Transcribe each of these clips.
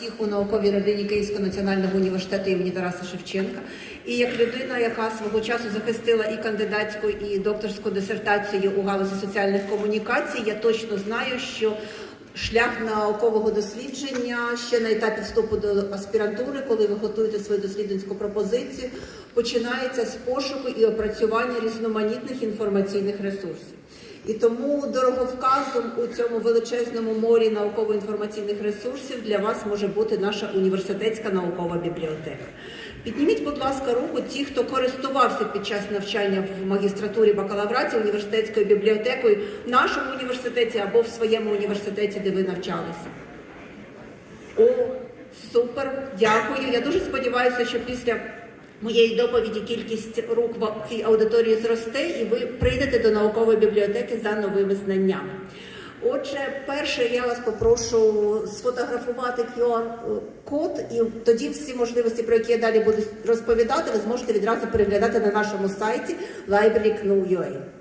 всіх у науковій родині Київського національного університету імені Тараса Шевченка. І як людина, яка свого часу захистила і кандидатську, і докторську дисертацію у галузі соціальних комунікацій, я точно знаю, що шлях наукового дослідження ще на етапі вступу до аспірантури, коли ви готуєте свою дослідницьку пропозицію, починається з пошуку і опрацювання різноманітних інформаційних ресурсів. І тому дороговказом у цьому величезному морі науково-інформаційних ресурсів для вас може бути наша університетська наукова бібліотека. Підніміть, будь ласка, руку ті, хто користувався під час навчання в магістратурі бакалавраті університетською бібліотекою в нашому університеті або в своєму університеті, де ви навчалися. О, супер, дякую. Я дуже сподіваюся, що після моєї доповіді кількість рук в цій аудиторії зросте, і ви прийдете до наукової бібліотеки за новими знаннями. Отже, перше я вас попрошу сфотографувати QR-код, і тоді всі можливості, про які я далі буду розповідати, ви зможете відразу переглядати на нашому сайті library.knu.ua.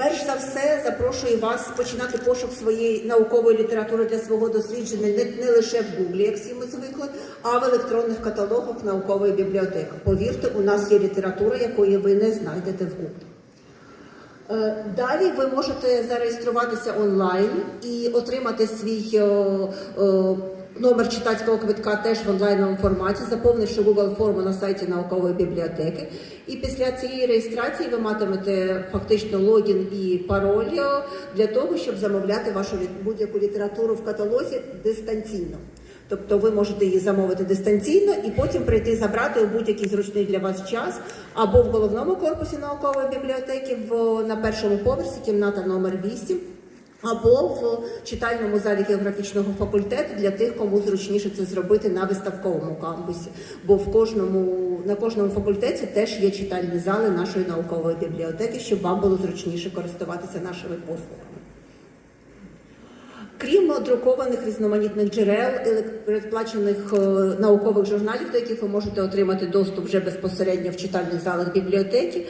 Перш за все, запрошую вас починати пошук своєї наукової літератури для свого дослідження не, не лише в Гуглі, як всі ми звикли, а в електронних каталогах наукової бібліотеки. Повірте, у нас є література, якої ви не знайдете в Гуглі. Е, Далі ви можете зареєструватися онлайн і отримати свій е, е, номер читацького квитка теж в онлайновому форматі, заповнивши Google форму на сайті наукової бібліотеки. І після цієї реєстрації ви матимете фактично логін і пароль для того, щоб замовляти вашу будь-яку літературу в каталозі дистанційно. Тобто ви можете її замовити дистанційно і потім прийти забрати у будь-який зручний для вас час або в головному корпусі наукової бібліотеки в, на першому поверсі, кімната номер 8, або в читальному залі географічного факультету для тих, кому зручніше це зробити на виставковому кампусі. Бо в кожному на кожному факультеті теж є читальні зали нашої наукової бібліотеки, щоб вам було зручніше користуватися нашими послугами. Крім друкованих різноманітних джерел, передплачених е, наукових журналів, до яких ви можете отримати доступ вже безпосередньо в читальних залах бібліотеки,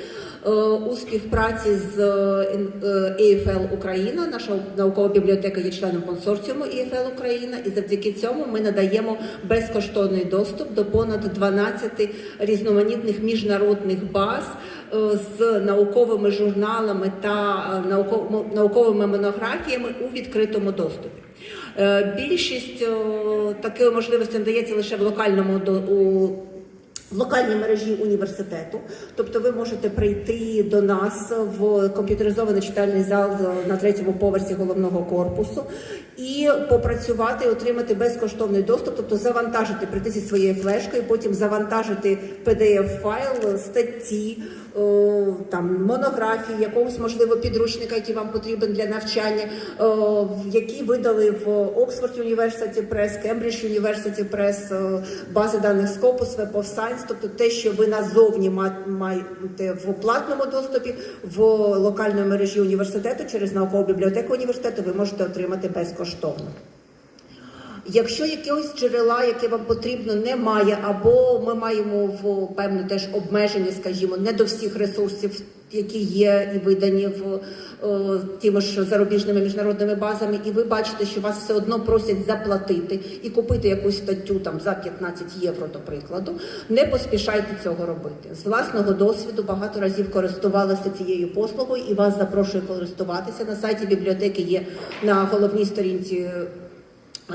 у співпраці з е, е, EFL Україна, наша наукова бібліотека є членом консорціуму EFL Україна, і завдяки цьому ми надаємо безкоштовний доступ до понад 12 різноманітних міжнародних баз е, з науковими журналами та е, науковими монографіями у відкритому доступі. Е, Більшість такої можливості надається лише в локальному у в локальній мережі університету, тобто ви можете прийти до нас в комп'ютеризований читальний зал на третьому поверсі головного корпусу і попрацювати, отримати безкоштовний доступ, тобто завантажити, прийти зі своєю флешкою, потім завантажити PDF-файл, статті, о, там монографії, якогось можливо підручника, який вам потрібен для навчання, які видали в Oxford University Press, Cambridge University Press, бази даних Scopus, Web of Science, тобто те, що ви назовні маєте в платному доступі, в локальній мережі університету через наукову бібліотеку університету, ви можете отримати безкоштовно. Якщо якогось джерела, яке вам потрібно, немає, або ми маємо в певне теж обмеження, скажімо, не до всіх ресурсів, які є і видані в е, тими ж зарубіжними міжнародними базами, і ви бачите, що вас все одно просять заплатити і купити якусь статтю там за 15 євро, до прикладу, не поспішайте цього робити. З власного досвіду багато разів користувалася цією послугою і вас запрошую користуватися. На сайті бібліотеки є на головній сторінці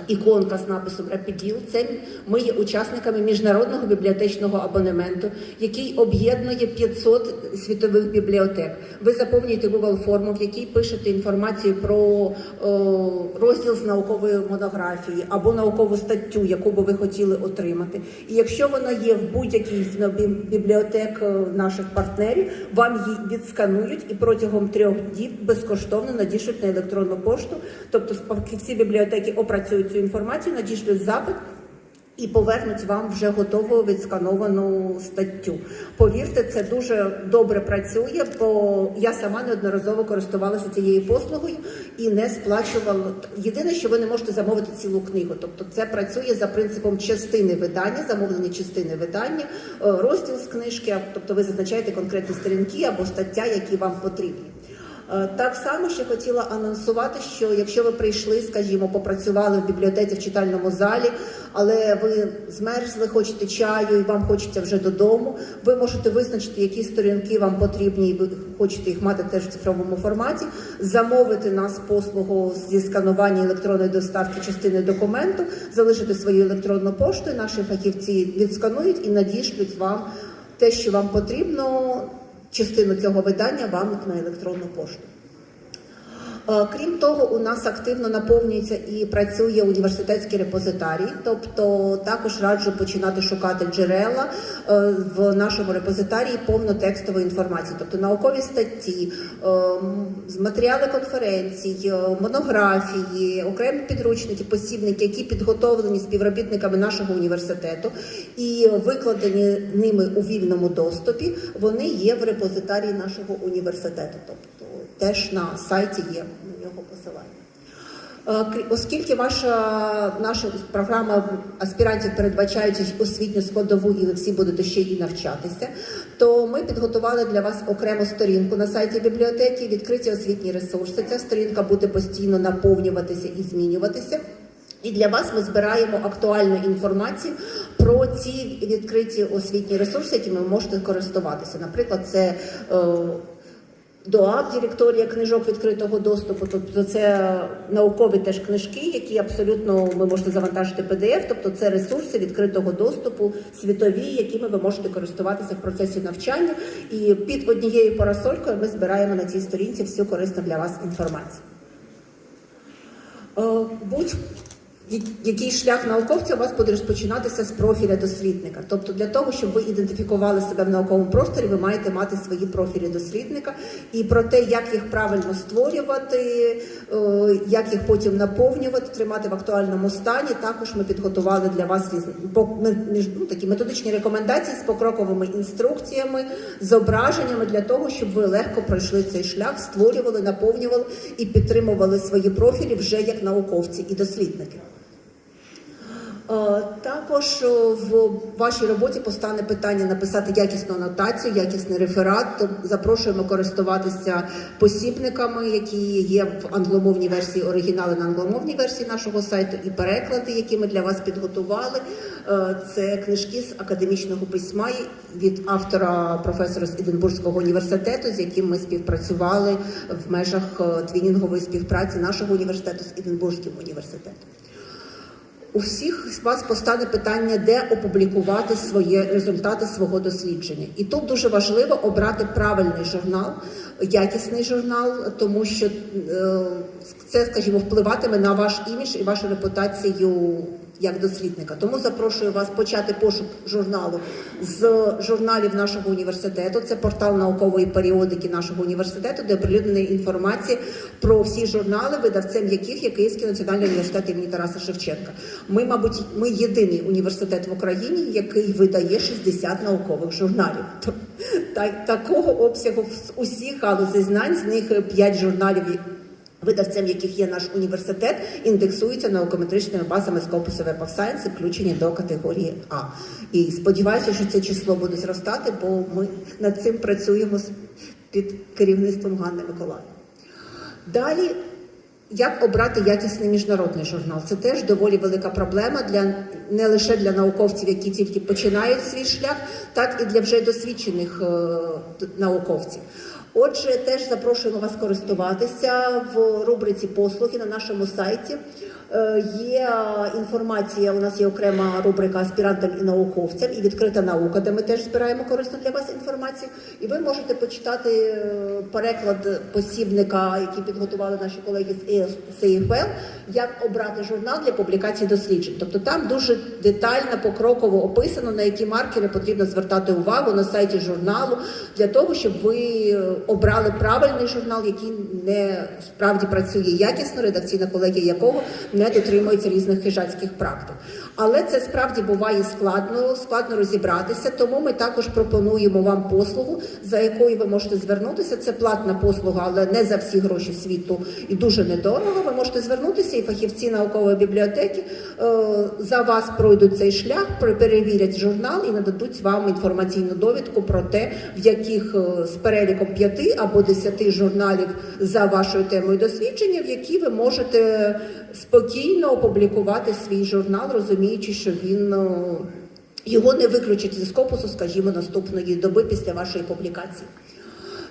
іконка з написом Рапіділ. Це ми є учасниками міжнародного бібліотечного абонементу, який об'єднує 500 світових бібліотек. Ви заповнюєте Google форму, в якій пишете інформацію про о, розділ з наукової монографії або наукову статтю, яку би ви хотіли отримати. І якщо вона є в будь-якій з бібліотек е, наших партнерів, вам її відсканують і протягом трьох діб безкоштовно надішлють на електронну пошту. Тобто фахівці бібліотеки опрацюють цю інформацію, надішлють запит. І повернуть вам вже готову відскановану статтю. Повірте, це дуже добре працює, бо я сама неодноразово користувалася цією послугою і не сплачувала. Єдине, що ви не можете замовити цілу книгу. Тобто це працює за принципом частини видання, замовлення частини видання, е, розділ з книжки, тобто ви зазначаєте конкретні сторінки або стаття, які вам потрібні. Е, Так само ще хотіла анонсувати, що якщо ви прийшли, скажімо, попрацювали в бібліотеці в читальному залі, але ви змерзли, хочете чаю і вам хочеться вже додому, ви можете визначити, які сторінки вам потрібні, і ви хочете їх мати теж в цифровому форматі, замовити нас послугу зі сканування електронної доставки частини документу, залишити свою електронну пошту, і наші фахівці відсканують і надішлють вам те, що вам потрібно, частину цього видання вам на електронну пошту. Е, Крім того, у нас активно наповнюється і працює університетський репозитарій, тобто також раджу починати шукати джерела е, в нашому репозитарії повнотекстової інформації, тобто наукові статті, е, матеріали конференцій, монографії, окремі підручники, посібники, які підготовлені співробітниками нашого університету і викладені ними у вільному доступі. Вони є в репозитарії нашого університету, тобто теж на сайті є нього посилання. Е, Оскільки ваша наша програма аспірантів передбачають освітню складову, і ви всі будете ще і навчатися, то ми підготували для вас окрему сторінку на сайті бібліотеки, відкриті освітні ресурси. Ця сторінка буде постійно наповнюватися і змінюватися. І для вас ми збираємо актуальну інформацію про ці відкриті освітні ресурси, якими ви можете користуватися. Наприклад, це е, ДОАП, директорія книжок відкритого доступу. Тобто це наукові теж книжки, які абсолютно ви можете завантажити PDF, тобто це ресурси відкритого доступу, світові, якими ви можете користуватися в процесі навчання. І під однією парасолькою ми збираємо на цій сторінці всю корисну для вас інформацію. Е, Будь який шлях науковця у вас буде розпочинатися з профіля дослідника. Тобто, для того, щоб ви ідентифікували себе в науковому просторі, ви маєте мати свої профілі дослідника. І про те, як їх правильно створювати, е, як їх потім наповнювати, тримати в актуальному стані. Також ми підготували для вас різні ну, такі методичні рекомендації з покроковими інструкціями, зображеннями для того, щоб ви легко пройшли цей шлях, створювали, наповнювали і підтримували свої профілі вже як науковці і дослідники. Е, Також е, в вашій роботі постане питання написати якісну анотацію, якісний реферат. Запрошуємо користуватися посібниками, які є в англомовній версії оригінали на англомовній версії нашого сайту, і переклади, які ми для вас підготували. Е, Це книжки з академічного письма від автора професора з Единбурзького університету, з яким ми співпрацювали в межах твінінгової співпраці нашого університету з Единбурзьким університетом. У всіх з вас постане питання, де опублікувати свої результати свого дослідження. І тут дуже важливо обрати правильний журнал, якісний журнал, тому що е, це, скажімо, впливатиме на ваш імідж і вашу репутацію як дослідника. Тому запрошую вас почати пошук журналу з журналів нашого університету. Це портал наукової періодики нашого університету, де оприлюднена інформація про всі журнали, видавцем яких є Київський національний університет імені Тараса Шевченка. Ми, мабуть, ми єдиний університет в Україні, який видає 60 наукових журналів. То- та- такого обсягу з усіх галузей знань, з них 5 журналів. Видавцем яких є наш університет, індексуються наукометричними базами Scopus Web of Science, включені до категорії А. І сподіваюся, що це число буде зростати, бо ми над цим працюємо під керівництвом Ганни Миколаївни. Далі, як обрати якісний міжнародний журнал? Це теж доволі велика проблема для не лише для науковців, які тільки починають свій шлях, так і для вже досвідчених е, науковців. Отже, теж запрошуємо вас користуватися в рубриці послуги на нашому сайті. Е, Є інформація. У нас є окрема рубрика аспірантам і науковцям і відкрита наука, де ми теж збираємо корисну для вас інформацію. І ви можете почитати е, переклад посібника, який підготували наші колеги з СІФЛ, як обрати журнал для публікації досліджень. Тобто там дуже детально, покроково описано, на які маркери потрібно звертати увагу на сайті журналу для того, щоб ви е, обрали правильний журнал, який не справді працює якісно, редакційна колегія якого не дотримується різних хижацьких практик. Але це справді буває складно, складно розібратися. Тому ми також пропонуємо вам послугу, за якою ви можете звернутися. Це платна послуга, але не за всі гроші світу і дуже недорого. Ви можете звернутися, і фахівці наукової бібліотеки за вас пройдуть цей шлях, пер- перевірять журнал і нададуть вам інформаційну довідку про те, в яких е, з переліком п'яти або десяти журналів за вашою темою дослідження, в які ви можете спокійно опублікувати свій журнал, розуміючи, що він. е, його не виключать зі скопусу, скажімо, наступної доби після вашої публікації.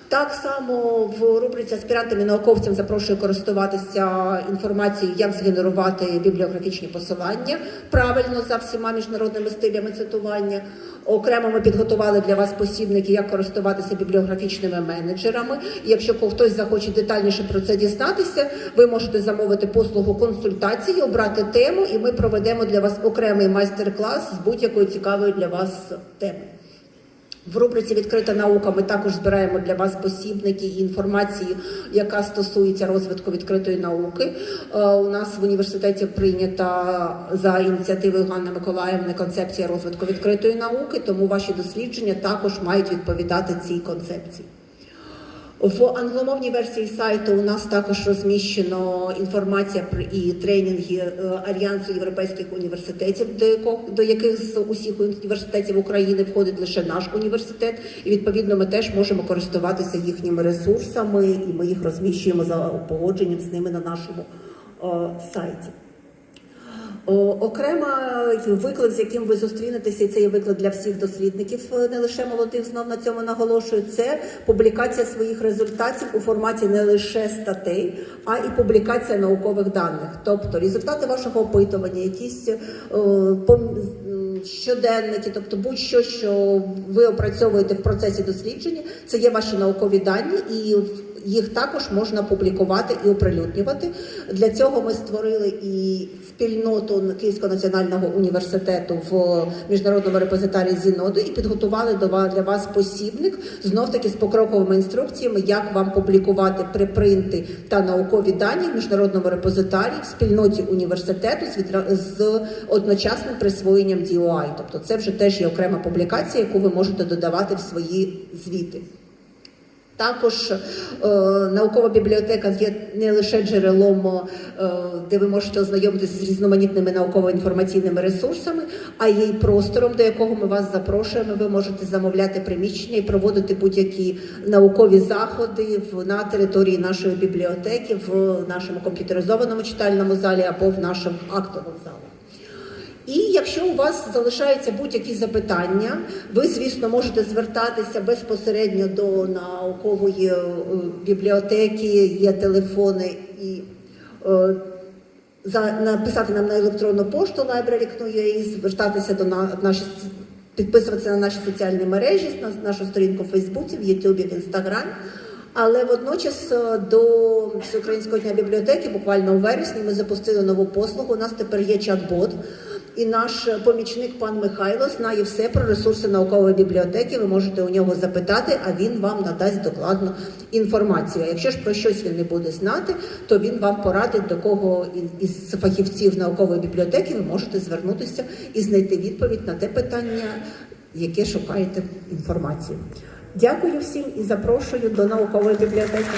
Так само в рубриці аспірантам і науковцям запрошую користуватися інформацією, як згенерувати бібліографічні посилання правильно за всіма міжнародними стилями цитування. Окремо ми підготували для вас посібники, як користуватися бібліографічними менеджерами. Якщо хтось захоче детальніше про це дізнатися, ви можете замовити послугу консультації, обрати тему, і ми проведемо для вас окремий майстер-клас з будь-якої цікавої для вас теми. В рубриці Відкрита наука ми також збираємо для вас посібники і інформацію, яка стосується розвитку відкритої науки. Е, У нас в університеті прийнята за ініціативою Ганни Миколаївни концепція розвитку відкритої науки, тому ваші дослідження також мають відповідати цій концепції. В англомовній версії сайту у нас також розміщено інформація про- і тренінги е, Альянсу європейських університетів, до, до яких з усіх університетів України входить лише наш університет. І відповідно ми теж можемо користуватися їхніми ресурсами, і ми їх розміщуємо за погодженням з ними на нашому е, сайті. О, Окремо виклик, з яким ви зустрінетеся, і це є виклик для всіх дослідників, е, не лише молодих, знов на цьому наголошую. Це публікація своїх результатів у форматі не лише статей, а і публікація наукових даних. Тобто результати вашого опитування, якісь е, пом- щоденники, тобто будь-що, що ви опрацьовуєте в процесі дослідження, це є ваші наукові дані і їх також можна публікувати і оприлюднювати. Для цього ми створили і спільноту Київського національного університету в міжнародному репозитарії Зіноду і підготували до ва- для вас посібник знов таки з покроковими інструкціями, як вам публікувати припринти та наукові дані в міжнародному репозитарії в спільноті університету з, з одночасним присвоєнням DOI. Тобто це вже теж є окрема публікація, яку ви можете додавати в свої звіти. Також е, наукова бібліотека є не лише джерелом, е, де ви можете ознайомитися з різноманітними науково-інформаційними ресурсами, а є й простором, до якого ми вас запрошуємо. Ви можете замовляти приміщення і проводити будь-які наукові заходи в, на території нашої бібліотеки, в нашому комп'ютеризованому читальному залі або в нашому актовому залі. І якщо у вас залишаються будь-які запитання, ви, звісно, можете звертатися безпосередньо до наукової е, бібліотеки, є телефони і е, за, написати нам на електронну пошту library.ua, звертатися до на, наші, підписуватися на наші соціальні мережі, на нашу сторінку в Фейсбуці, в Ютубі, в Інстаграмі. Але водночас е, до Всеукраїнського дня бібліотеки, буквально у вересні, ми запустили нову послугу. У нас тепер є чат-бот, і наш помічник пан Михайло знає все про ресурси наукової бібліотеки. Ви можете у нього запитати, а він вам надасть докладну інформацію. А якщо ж про щось він не буде знати, то він вам порадить до кого із фахівців наукової бібліотеки ви можете звернутися і знайти відповідь на те питання, яке шукаєте інформацію. Дякую всім і запрошую до наукової бібліотеки.